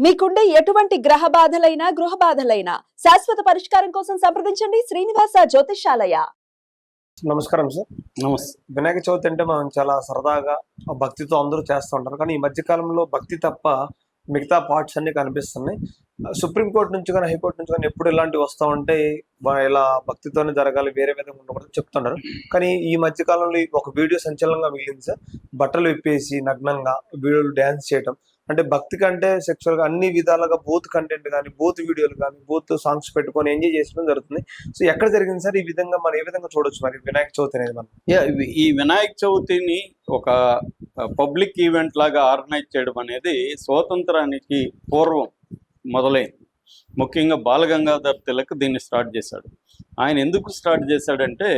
మీకుండే ఎటువంటి గ్రహ బాధలైనా గృహ బాధలైనా శాశ్వత పరిష్కారం కోసం సంప్రదించండి శ్రీనివాస జ్యోతిషాలయ నమస్కారం సార్. నమస్తే. వినాయక చవితి అంటే మనం చాలా సరదాగా ఆ భక్తితో అందరూ చేస్తూ ఉంటారు. కానీ ఈ మధ్య కాలంలో భక్తి తప్ప మిగతా పార్ట్స్ అన్ని కనిపిస్తున్నాయి. సుప్రీంకోర్టు నుంచి కానీ హైకోర్టు నుంచి కానీ ఎప్పుడు ఇలాంటివి వస్తూ ఉంటే వా- ఇలా భక్తితోనే జరగాలి వేరే విధంగా ఉండకూడదు చెప్తున్నారు కానీ ఈ మధ్య కాలంలో ఒక వీడియో సంచలనంగా మిగిలింది సార్. బట్టలు విప్పేసి నగ్నంగా వీడియోలు డ్యాన్స్ చేయటం. అంటే భక్తి కంటే సెక్చువల్గా అన్ని విధాలుగా బూత్ కంటెంట్ కానీ బూత్ వీడియోలు కానీ బూత్ సాంగ్స్ పెట్టుకొని ఎంజాయ్ చేయడం జరుగుతుంది. సో ఎక్కడ జరిగింది సార్? ఈ విధంగా మనం ఏ విధంగా చూడొచ్చు మరి? వినాయక చవితి అనేది మనం? ఈ వినాయక చవితిని ఒక పబ్లిక్ ఈవెంట్ లాగా ఆర్గనైజ్ చేయడం అనేది స్వాతంత్రానికి పూర్వం మొదలైంది. ముఖ్యంగా బాలగంగాధర్ తిలక్ దీన్ని స్టార్ట్ చేశాడు. ఆయన ఎందుకు స్టార్ట్ చేశాడంటే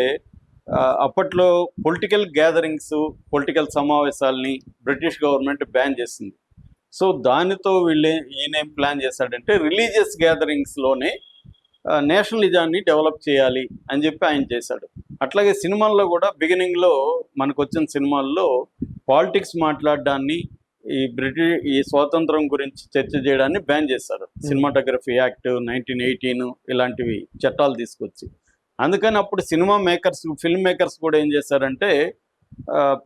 అప్పట్లో పొలిటికల్ గ్యాదరింగ్స్ పొలిటికల్ సమావేశాలని బ్రిటిష్ గవర్నమెంట్ బ్యాన్ చేసింది. సో దానితో వీళ్ళు ఈయన ఏం ప్లాన్ చేశాడంటే రిలీజియస్ గ్యాదరింగ్స్లోనే నేషనలిజాన్ని డెవలప్ చేయాలి అని చెప్పి ఆయన చేశాడు. అట్లాగే సినిమాల్లో కూడా బిగినింగ్లో మనకు వచ్చిన సినిమాల్లో పాలిటిక్స్ మాట్లాడడాన్ని ఈ బ్రిటిష్ ఈ స్వాతంత్రం గురించి చర్చ చేయడాన్ని బ్యాన్ చేశారు. సినిమాటోగ్రఫీ యాక్ట్ నైన్టీన్ ఎయిటీన్ ఇలాంటివి చట్టాలు తీసుకొచ్చి. అందుకని అప్పుడు సినిమా మేకర్స్ ఫిల్మ్ మేకర్స్ కూడా ఏం చేశారంటే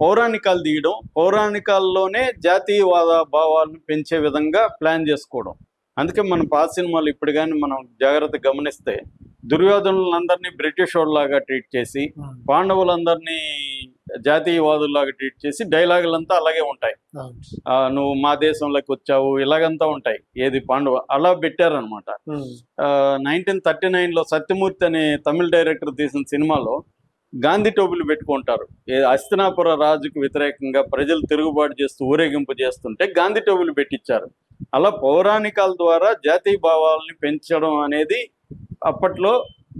పౌరాణికాలు తీయడం పౌరాణికాల్లోనే జాతీయవాద భావాలను పెంచే విధంగా ప్లాన్ చేసుకోవడం. అందుకే మన పాత సినిమాలు ఇప్పుడు కానీ మనం జాగ్రత్త గమనిస్తే దుర్యోధనులందరినీ బ్రిటిష్ వాళ్ళలాగా ట్రీట్ చేసి పాండవులందరినీ జాతీయవాదుల్లాగా ట్రీట్ చేసి డైలాగులంతా అలాగే ఉంటాయి. ఆ, నువ్వు మా దేశంలోకి వచ్చావు ఇలాగంతా ఉంటాయి. ఏది పాండవ అలా పెట్టారనమాట నైన్టీన్ థర్టీ నైన్లో సత్యమూర్తి అనే తమిళ డైరెక్టర్ తీసిన సినిమాలో గాంధీ టోపులు పెట్టుకుంటారు. అస్తినాపుర రాజుకు వ్యతిరేకంగా ప్రజలు తిరుగుబాటు చేస్తూ ఊరేగింపు చేస్తుంటే గాంధీ టోపులు పెట్టించారు అలా పౌరాణికాల ద్వారా జాతీయ భావాలని పెంచడం అనేది అప్పట్లో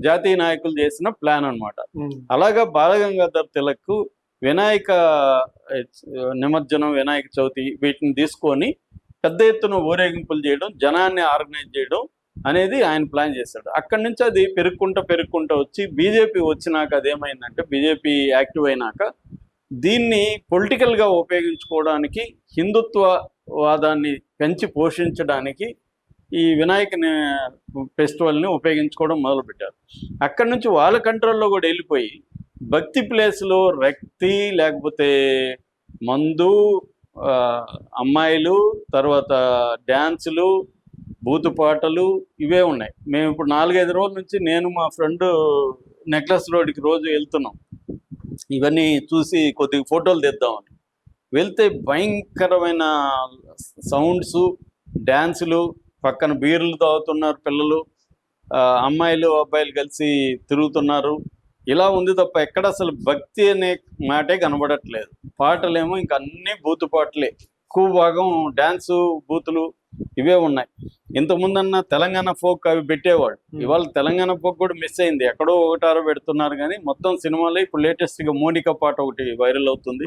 జాతీయ నాయకులు చేసిన ప్లాన్ అన్నమాట. అలాగా బాలగంగాధర్ తిలక్ వినాయక నిమజ్జనం వినాయక చవితి వీటిని తీసుకొని పెద్ద ఎత్తున ఊరేగింపులు చేయడం జనాన్ని ఆర్గనైజ్ చేయడం అనేది ఆయన ప్లాన్ చేశాడు అక్కడి నుంచి అది పెరుక్కుంటూ పెరుక్కుంటూ వచ్చి బీజేపీ వచ్చినాక అదేమైందంటే బీజేపీ యాక్టివ్ అయినాక దీన్ని పొలిటికల్గా ఉపయోగించుకోవడానికి హిందుత్వ వాదాన్ని పెంచి పోషించడానికి ఈ వినాయక ఫెస్టివల్ని ఉపయోగించుకోవడం మొదలుపెట్టారు. అక్కడి నుంచి వాళ్ళ కంట్రోల్లో కూడా వెళ్ళిపోయి భక్తి ప్లేస్లో రక్తి లేకపోతే మందు అమ్మాయిలు తర్వాత డ్యాన్సులు బూతు పాటలు ఇవే ఉన్నాయి. మేము ఇప్పుడు నాలుగైదు రోజుల నుంచి నేను మా ఫ్రెండ్ నెక్లెస్ రోడ్కి రోజు వెళ్తున్నాం. ఇవన్నీ చూసి కొద్దిగా ఫోటోలు తెద్దామని. వెళ్తే భయంకరమైన సౌండ్స్ డ్యాన్సులు పక్కన బీర్లు తాగుతున్నారు పిల్లలు. అమ్మాయిలు అబ్బాయిలు కలిసి తిరుగుతున్నారు. ఇలా ఉంది తప్ప ఎక్కడ అసలు భక్తి అనే మాటే కనబడట్లేదు. పాటలేమో ఇంకా అన్ని బూతు పాటలే. ఎక్కువ భాగం డ్యాన్సు బూతులు ఇవే ఉన్నాయి. ఇంతకుముందన్న తెలంగాణ ఫోక్ అవి పెట్టేవాడు. ఇవాళ తెలంగాణ ఫోక్ కూడా మిస్ అయింది. ఎక్కడో ఒకటారో పెడుతున్నారు కానీ మొత్తం సినిమాలో ఇప్పుడు లేటెస్ట్గా మోనిక పాట ఒకటి వైరల్ అవుతుంది.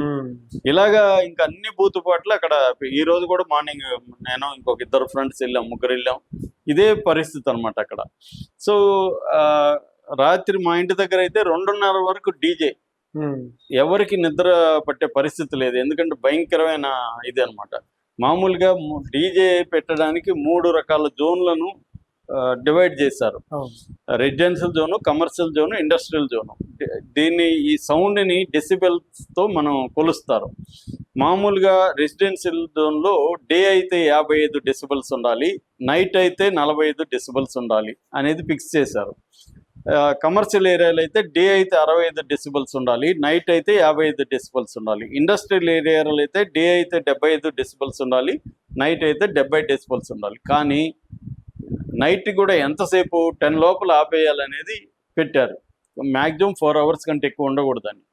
ఇలాగా ఇంకా అన్ని బూతు పాటలు అక్కడ ఈ రోజు కూడా మార్నింగ్ నేను ఇంకొక ఇద్దరు ఫ్రెండ్స్ వెళ్ళాం ముగ్గురు వెళ్ళాం. ఇదే పరిస్థితి అనమాట అక్కడ. సో రాత్రి మా ఇంటి దగ్గర అయితే రెండున్నర వరకు డీజే ఎవరికి నిద్ర పట్టే పరిస్థితి లేదు. ఎందుకంటే భయంకరమైన ఇది అనమాట మామూలుగా డీజే పెట్టడానికి మూడు రకాల జోన్లను డివైడ్ చేశారు. Residential zone commercial zone industrial zone. దీన్ని ఈ సౌండ్ని డెసిబెల్స్తో మనం కొలుస్తారు. మామూలుగా రెసిడెన్షియల్ జోన్లో డే అయితే యాభై ఐదు డెసిబల్స్ ఉండాలి నైట్ అయితే నలభై ఐదు డెసిబల్స్ ఉండాలి అనేది ఫిక్స్ చేశారు. కమర్షియల్ ఏరియాలో అయితే డే అయితే అరవై ఐదు డెసిబల్స్ ఉండాలి నైట్ అయితే యాభై ఐదు డెసిబల్స్ ఉండాలి. ఇండస్ట్రియల్ ఏరియాలో అయితే డే అయితే డెబ్బై ఐదు డెసిబల్స్ ఉండాలి నైట్ అయితే డెబ్బై డెసిబల్స్ ఉండాలి. కానీ నైట్ కూడా ఎంతసేపు టెన్ లోపల ఆపేయాలనేది పెట్టారు. మ్యాక్సిమం ఫోర్ అవర్స్ కంటే ఎక్కువ ఉండకూడదని.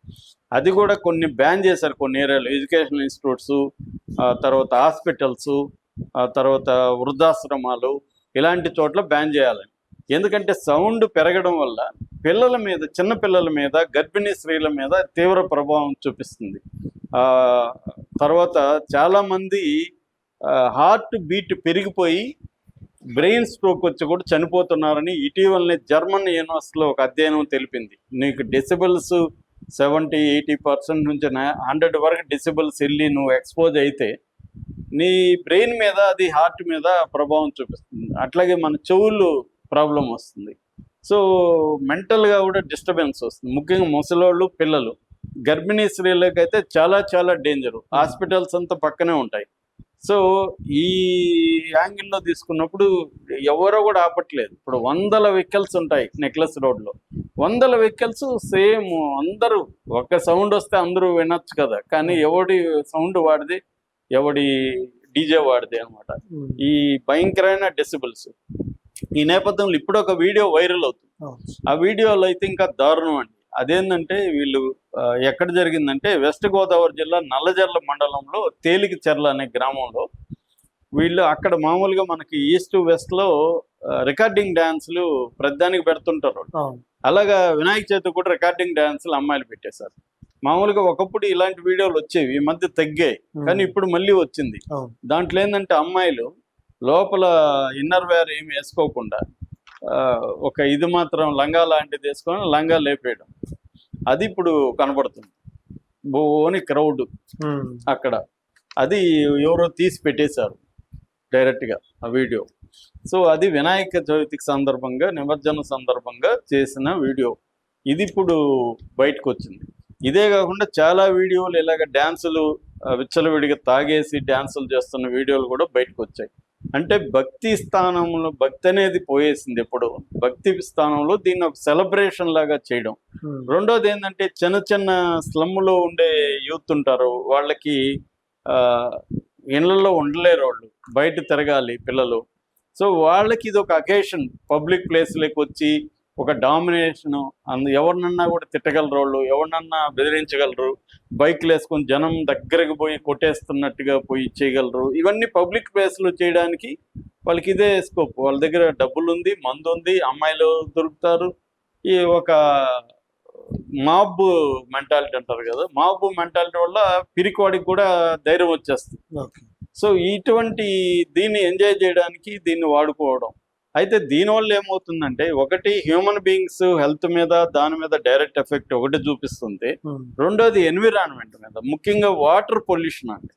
అది కూడా కొన్ని బ్యాన్ చేశారు కొన్ని ఏరియాలు ఎడ్యుకేషనల్ ఇన్స్టిట్యూట్స్ తర్వాత హాస్పిటల్స్ తర్వాత వృద్ధాశ్రమాలు ఇలాంటి చోట్ల బ్యాన్ చేయాలని. ఎందుకంటే సౌండ్ పెరగడం వల్ల పిల్లల మీద చిన్న పిల్లల మీద గర్భిణీ స్త్రీల మీద తీవ్ర ప్రభావం చూపిస్తుంది. తర్వాత చాలామంది హార్ట్ బీట్ పెరిగిపోయి బ్రెయిన్ స్ట్రోక్ వచ్చి కూడా చనిపోతున్నారని ఇటీవలనే జర్మన్ యూనివర్సిటీలో ఒక అధ్యయనం తెలిపింది. నీకు డిసిబుల్స్ సెవెంటీ ఎయిటీ పర్సెంట్ నుంచి హండ్రెడ్ వరకు డిసిబుల్స్ వెళ్ళి నువ్వు ఎక్స్పోజ్ అయితే నీ బ్రెయిన్ మీద అది హార్ట్ మీద ప్రభావం చూపిస్తుంది. అట్లాగే మన చెవులు ప్రాబ్లం వస్తుంది. సో మెంటల్గా కూడా డిస్టర్బెన్స్ వస్తుంది. ముఖ్యంగా ముసలోళ్ళు పిల్లలు. గర్భిణీ స్త్రీలకు అయితే చాలా చాలా డేంజర్. హాస్పిటల్స్ అంతా పక్కనే ఉంటాయి. సో ఈ యాంగిల్లో తీసుకున్నప్పుడు ఎవరో కూడా ఆపట్లేదు. ఇప్పుడు వందల వెహికల్స్ ఉంటాయి నెక్లెస్ రోడ్లో. వందల వెహికల్స్ సేమ్ అందరూ. ఒక సౌండ్ వస్తే అందరూ వినొచ్చు కదా. కానీ ఎవడి సౌండ్ వాడిది? ఎవడి డీజే వాడిది అనమాట. ఈ భయంకరమైన డెసిబుల్స్. ఈ నేపథ్యంలో ఇప్పుడు ఒక వీడియో వైరల్ అవుతుంది. ఆ వీడియోలో అయితే ఇంకా దారుణం అండి. అదేంటంటే వీళ్ళు ఎక్కడ జరిగిందంటే వెస్ట్ గోదావరి జిల్లా నల్లజర్ల మండలంలో తేలిక చెర్ల అనే గ్రామంలో వీళ్ళు అక్కడ మామూలుగా మనకి ఈస్ట్ వెస్ట్లో రికార్డింగ్ డాన్సులు ప్రతిదానికి పెడుతుంటారు అలాగా వినాయక చవితి కూడా రికార్డింగ్ డాన్సులు అమ్మాయిలు పెట్టేశారు. మామూలుగా ఒకప్పుడు ఇలాంటి వీడియోలు వచ్చేవి ఈ మధ్య తగ్గాయి. కానీ ఇప్పుడు మళ్ళీ వచ్చింది. దాంట్లో ఏంటంటే అమ్మాయిలు లోపల ఇన్నర్ వేర్ ఏమి వేసుకోకుండా ఒక ఇది మాత్రం లంగా లాంటిది వేసుకొని లంగా లేపేయడం. అది ఇప్పుడు కనబడుతుంది. బోని క్రౌడ్ అక్కడ. అది ఎవరో తీసి పెట్టేశారు డైరెక్ట్గా ఆ వీడియో. సో అది వినాయక చవితికి సందర్భంగా నిమజ్జన సందర్భంగా చేసిన వీడియో. ఇది ఇప్పుడు బయటకు వచ్చింది ఇదే కాకుండా చాలా వీడియోలు ఇలాగ డ్యాన్సులు విచ్చలవిడిగా తాగేసి డ్యాన్సులు చేస్తున్న వీడియోలు కూడా బయటకు వచ్చాయి అంటే భక్తి స్థానంలో భక్తి అనేది పోయేసింది ఎప్పుడు. భక్తి స్థానంలో దీన్ని ఒక సెలబ్రేషన్ లాగా చేయడం. రెండోది ఏంటంటే చిన్న చిన్న స్లమ్లో ఉండే యూత్ ఉంటారు. వాళ్ళకి ఆ, ఇళ్ళల్లో ఉండలేరు వాళ్ళు. బయట తిరగాలి పిల్లలు. సో వాళ్ళకి ఇది ఒక అకేషన్ పబ్లిక్ ప్లేస్లోకి వచ్చి ఒక డామినేషన్ అందు ఎవరినన్నా కూడా తిట్టగలరు వాళ్ళు. ఎవరినన్నా బెదిరించగలరు. బైక్లు వేసుకొని జనం దగ్గరకు పోయి కొట్టేస్తున్నట్టుగా పోయి చేయగలరు ఇవన్నీ పబ్లిక్ ప్లేస్లో చేయడానికి వాళ్ళకి ఇదే స్కోప్. వాళ్ళ దగ్గర డబ్బులు ఉంది మందు ఉంది అమ్మాయిలు దొరుకుతారు. ఈ ఒక మాబ్ మెంటాలిటీ అంటారు కదా మాబ్ మెంటాలిటీ వల్ల పిరికివాడికి కూడా ధైర్యం వచ్చేస్తుంది. సో ఇటువంటి దీన్ని ఎంజాయ్ చేయడానికి దీన్ని వాడుకోవడం. అయితే దీనివల్ల ఏమవుతుందంటే ఒకటి హ్యూమన్ బీయింగ్స్ హెల్త్ మీద దాని మీద డైరెక్ట్ ఎఫెక్ట్ ఒకటి చూపిస్తుంది. రెండోది ఎన్విరాన్మెంట్ మీద. ముఖ్యంగా వాటర్ పొల్యూషన్ అండి.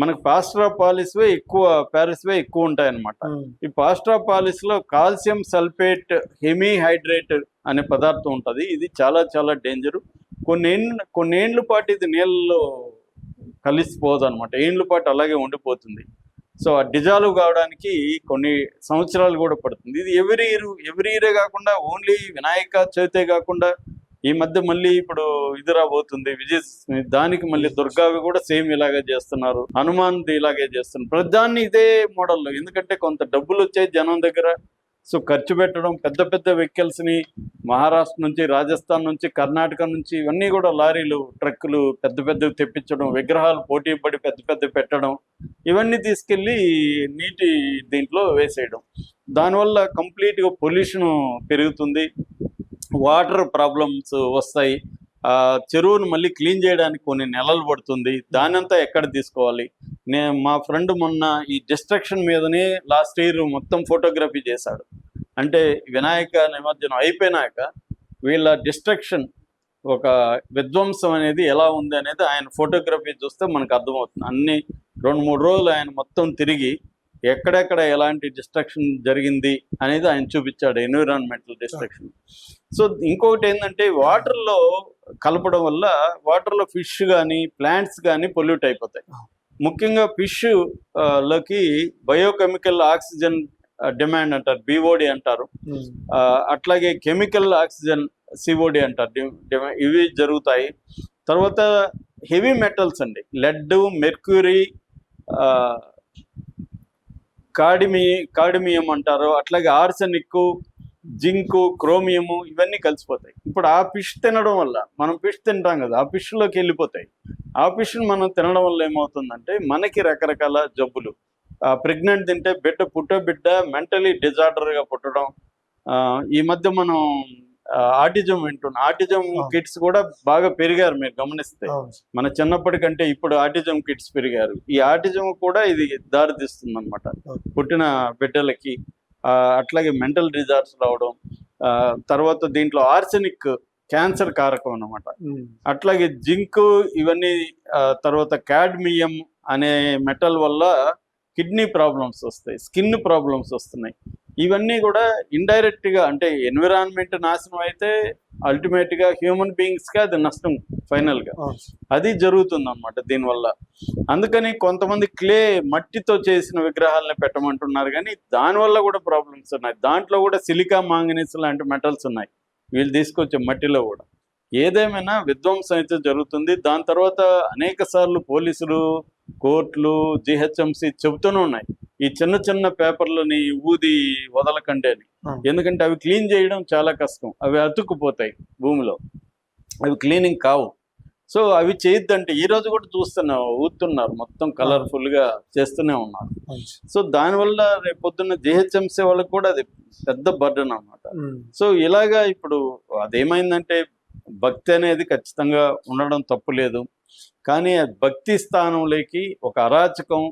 మనకు పాస్టర్ పాలిస్వే ఎక్కువ ప్యారిస్వే ఎక్కువ ఉంటాయి అన్నమాట ఈ పాస్టర్ ఆఫ్ పాలిస్లో కాల్షియం సల్ఫేట్ హెమీహైడ్రేట్ అనే పదార్థం ఉంటుంది. ఇది చాలా చాలా డేంజర్ కొన్ని కొన్నేండ్ల పాటు ఇది నీళ్ళలో కలిసిపోదు అనమాట ఏండ్ల పాటు అలాగే ఉండిపోతుంది. సో ఆ డిజాల్వ్ కావడానికి కొన్ని సంవత్సరాలు కూడా పడుతుంది. ఇది ఎవ్రీ ఇయర్ ఎవ్రీ ఇయరే కాకుండా ఓన్లీ వినాయక చవితే కాకుండా ఈ మధ్య మళ్ళీ ఇప్పుడు ఇది రాబోతుంది. విజయ దానికి మళ్ళీ దుర్గావి కూడా సేమ్ ఇలాగే చేస్తున్నారు. హనుమాన్ది ఇలాగే చేస్తున్నారు. ప్రధాన్ని ఇదే మోడల్లో ఎందుకంటే కొంత డబ్బులు వచ్చాయి జనం దగ్గర. సో ఖర్చు పెట్టడం పెద్ద పెద్ద వెహికల్స్ని మహారాష్ట్ర నుంచి రాజస్థాన్ నుంచి కర్ణాటక నుంచి ఇవన్నీ కూడా లారీలు ట్రక్కులు పెద్ద పెద్దవి తెప్పించడం విగ్రహాలు పోటీ పడి పెద్ద పెద్ద పెట్టడం ఇవన్నీ తీసుకెళ్ళి నీటి దీంట్లో వేసేయడం. దానివల్ల కంప్లీట్గా పొల్యూషన్ పెరుగుతుంది వాటర్ ప్రాబ్లమ్స్ వస్తాయి. చెరువును మళ్ళీ క్లీన్ చేయడానికి కొన్ని నెలలు పడుతుంది. దానంతా ఎక్కడ తీసుకోవాలి? నేను మా ఫ్రెండ్ మొన్న ఈ డిస్ట్రక్షన్ మీదనే లాస్ట్ ఇయర్ మొత్తం ఫోటోగ్రఫీ చేశాడు. అంటే వినాయక నిమజ్జనం అయిపోయినాక వీళ్ళ డిస్ట్రక్షన్ ఒక విధ్వంసం అనేది ఎలా ఉంది అనేది ఆయన ఫోటోగ్రఫీ చూస్తే మనకు అర్థమవుతుంది. అన్ని రెండు మూడు రోజులు ఆయన మొత్తం తిరిగి ఎక్కడెక్కడ ఎలాంటి డిస్ట్రక్షన్ జరిగింది అనేది ఆయన చూపించాడు ఎన్విరాన్మెంటల్ డిస్ట్రక్షన్. సో ఇంకొకటి ఏంటంటే వాటర్లో కలపడం వల్ల వాటర్లో ఫిష్ కానీ ప్లాంట్స్ కానీ పొల్యూట్ అయిపోతాయి. ముఖ్యంగా ఫిష్లోకి బయోకెమికల్ ఆక్సిజన్ డిమాండ్ అంటారు బిఓడి అంటారు. ఆ, అట్లాగే కెమికల్ ఆక్సిజన్ సిఓడి అంటారు ఇవి జరుగుతాయి. తర్వాత హెవీ మెటల్స్ అండి లెడ్ మెర్క్యూరీ కాడిమి కాడిమియం అంటారు. అట్లాగే ఆర్సెనిక్ జింకు క్రోమియము ఇవన్నీ కలిసిపోతాయి. ఇప్పుడు ఆ ఫిష్ తినడం వల్ల మనం ఫిష్ తింటాం కదా ఆ ఫిష్లోకి వెళ్ళిపోతాయి. ఆ ఫిష్ని మనం తినడం వల్ల ఏమవుతుందంటే మనకి రకరకాల జబ్బులు ప్రెగ్నెంట్ తింటే బిడ్డ పుట్టే బిడ్డ మెంటలీ డిజార్డర్గా పుట్టడం. ఆ, ఈ మధ్య మనం ఆటిజం వింటున్నాం. ఆటిజం కిడ్స్ కూడా బాగా పెరిగారు మీరు గమనిస్తే. మన చిన్నప్పటికంటే ఇప్పుడు ఆటిజం కిడ్స్ పెరిగారు. ఈ ఆటిజం కూడా ఇది దారితీస్తుంది అనమాట పుట్టిన బిడ్డలకి ఆ, అట్లాగే మెంటల్ డిజార్డ్స్ రావడం ఆ, తర్వాత దీంట్లో ఆర్సెనిక్ క్యాన్సర్ కారకం అన్నమాట. అట్లాగే జింక్ ఇవన్నీ తర్వాత కాడ్మియం అనే మెటల్ వల్ల కిడ్నీ ప్రాబ్లమ్స్ వస్తాయి స్కిన్ ప్రాబ్లమ్స్ వస్తున్నాయి. ఇవన్నీ కూడా ఇండైరెక్ట్గా అంటే ఎన్విరాన్మెంట్ నాశనం అయితే అల్టిమేట్గా హ్యూమన్ బీయింగ్స్కి అది నష్టం ఫైనల్గా అవును. అది జరుగుతుంది అనమాట దీనివల్ల. అందుకని కొంతమంది క్లే మట్టితో చేసిన విగ్రహాలని పెట్టమంటున్నారు కానీ దానివల్ల కూడా ప్రాబ్లమ్స్ ఉన్నాయి. దాంట్లో కూడా సిలికా మాంగనీస్ లాంటి మెటల్స్ ఉన్నాయి. వీళ్ళు తీసుకొచ్చే మట్టిలో కూడా. ఏదేమైనా విధ్వంసం అయితే జరుగుతుంది. దాని తర్వాత అనేక సార్లు పోలీసులు కోర్టులు జిహెచ్ఎంసి చెబుతూనే ఉన్నాయి. ఈ చిన్న చిన్న పేపర్లని ఊది వదలకండి అని. ఎందుకంటే అవి క్లీన్ చేయడం చాలా కష్టం. అవి అతుక్కుపోతాయి భూమిలో. అవి క్లీనింగ్ కావు. సో అవి చేయొద్దంటే ఈ రోజు కూడా చూస్తున్నాం ఊతున్నారు. మొత్తం కలర్ఫుల్గా చేస్తూనే ఉన్నారు. సో దానివల్ల రేపు పొద్దున్న జిహెచ్ఎంసీ వాళ్ళకి కూడా అది పెద్ద బర్డన్ అన్నమాట. ఉమ్. సో ఇలాగా ఇప్పుడు అదేమైందంటే భక్తి అనేది ఖచ్చితంగా ఉండడం తప్పు లేదు. కానీ భక్తి స్థానంలోకి ఒక అరాచకం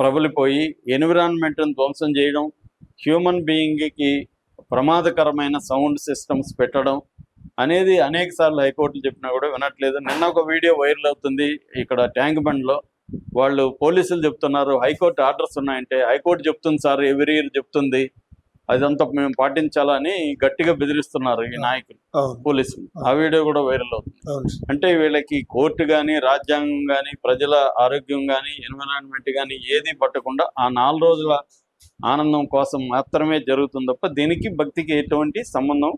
ప్రబలిపోయి ఎన్విరాన్మెంట్ను ధ్వంసం చేయడం హ్యూమన్ బీయింగ్కి ప్రమాదకరమైన సౌండ్ సిస్టమ్స్ పెట్టడం అనేది అనేక సార్లు హైకోర్టులు చెప్పినా కూడా వినట్లేదు. నిన్న ఒక వీడియో వైరల్ అవుతుంది ఇక్కడ ట్యాంక్ బండ్లో. వాళ్ళు పోలీసులు చెప్తున్నారు హైకోర్టు ఆర్డర్స్ ఉన్నాయంటే హైకోర్టు చెప్తుంది సార్ ఎవరి ఇయర్ చెప్తుంది. అదంతా మేము పాటించాలా అని గట్టిగా బెదిరిస్తున్నారు ఈ నాయకులు పోలీసులు. ఆ వీడియో కూడా వైరల్ అవుతుంది. అంటే వీళ్ళకి కోర్టు కానీ రాజ్యాంగం కానీ ప్రజల ఆరోగ్యం కానీ ఎన్విరాన్మెంట్ కానీ ఏది పట్టకుండా ఆ నాలుగు రోజుల ఆనందం కోసం మాత్రమే జరుగుతుంది తప్ప దీనికి భక్తికి ఎటువంటి సంబంధం